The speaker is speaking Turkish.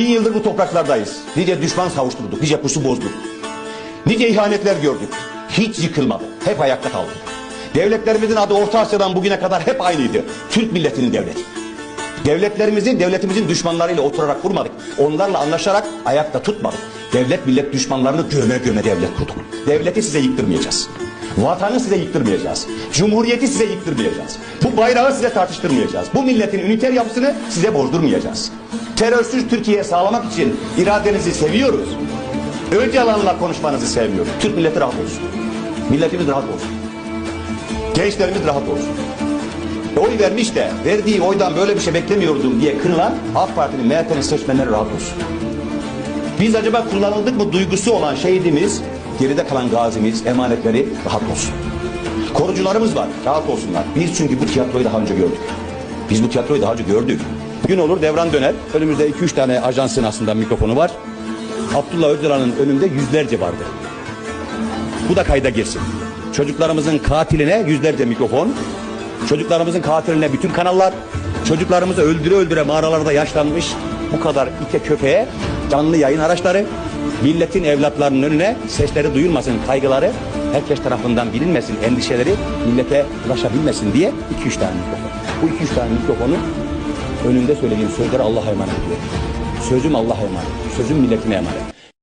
Bin yıldır bu topraklardayız. Nice düşman savuşturduk, nice pusu bozduk. Nice ihanetler gördük. Hiç yıkılmadı. Hep ayakta kaldık. Devletlerimizin adı Orta Asya'dan bugüne kadar hep aynıydı. Türk milletinin devleti. Devletlerimizin, devletimizin düşmanlarıyla oturarak kurmadık. Onlarla anlaşarak ayakta tutmadık. Devlet millet düşmanlarını göme göme devlet kurduk. Devleti size yıktırmayacağız. Vatanı size yıktırmayacağız. Cumhuriyeti size yıktırmayacağız. Bu bayrağı size tartıştırmayacağız. Bu milletin üniter yapısını size bozdurmayacağız. Terörsüz Türkiye sağlamak için iradenizi seviyoruz. Öcalan'la konuşmanızı sevmiyoruz. Türk milleti rahat olsun. Milletimiz rahat olsun. Gençlerimiz rahat olsun. Oy vermiş de verdiği oydan böyle bir şey beklemiyordum diye kınılan AK Parti'nin MHP'nin seçmenleri rahat olsun. Biz acaba kullanıldık mı duygusu olan şehidimiz, geride kalan gazimiz, emanetleri rahat olsun. Korucularımız var, rahat olsunlar. Biz çünkü bu tiyatroyu daha önce gördük. Biz bu tiyatroyu daha önce gördük. Gün olur devran döner. Önümüzde 2-3 tane ajansın aslında mikrofonu var. Abdullah Öcalan'ın önünde yüzlerce vardı. Bu da kayda girsin. Çocuklarımızın katiline yüzlerce mikrofon, çocuklarımızın katiline bütün kanallar, çocuklarımızı öldüre öldüre mağaralarda yaşlanmış bu kadar ite köpeğe canlı yayın araçları, milletin evlatlarının önüne sesleri duyulmasın, kaygıları herkes tarafından bilinmesin, endişeleri millete ulaşabilmesin diye 2-3 tane mikrofon. Bu 2-3 tane mikrofonu önünde söylediğim sözleri Allah'a emanet ediyorum. Sözüm Allah'a emanet, sözüm milletime emanet.